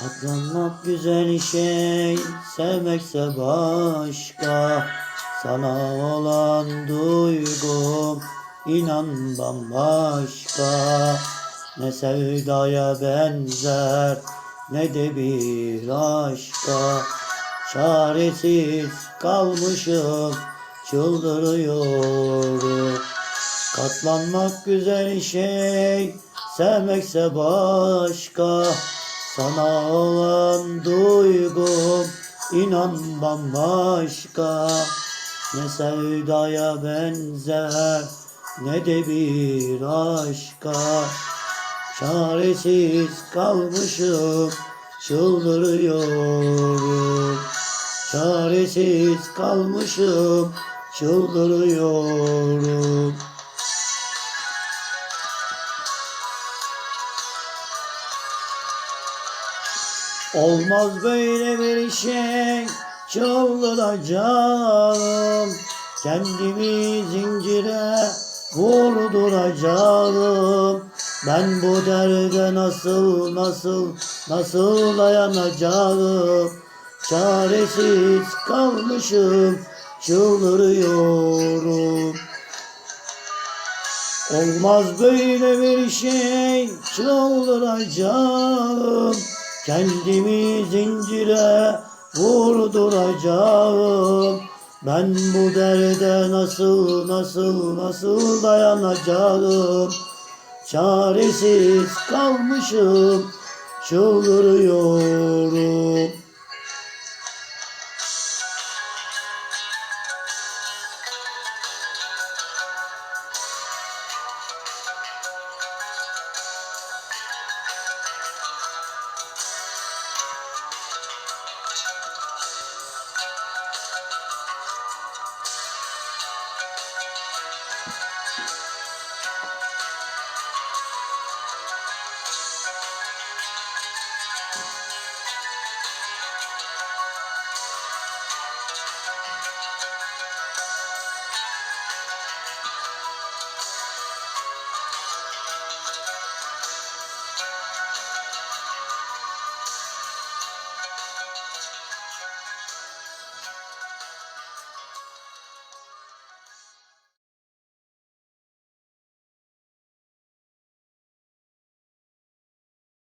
Katlanmak güzel şey, sevmekse başka. Sana olan duygum, inan bambaşka. Ne sevdaya benzer, ne de bir aşka. Çaresiz kalmışım, çıldırıyorum. Katlanmak güzel şey, sevmekse başka. Sana olan duygum inan bambaşka Ne sevdaya benzer ne de bir aşka. Çaresiz kalmışım çıldırıyorum. Çaresiz kalmışım çıldırıyorum Olmaz böyle bir şey çıldıracağım Kendimi zincire vurduracağım. Ben bu derde nasıl nasıl nasıl dayanacağım? Çaresiz kalmışım çıldırıyorum. Olmaz böyle bir şey çıldıracağım Kendimi zincire vurduracağım. Ben bu derde nasıl nasıl nasıl dayanacağım? Çaresiz kalmışım çıldırıyorum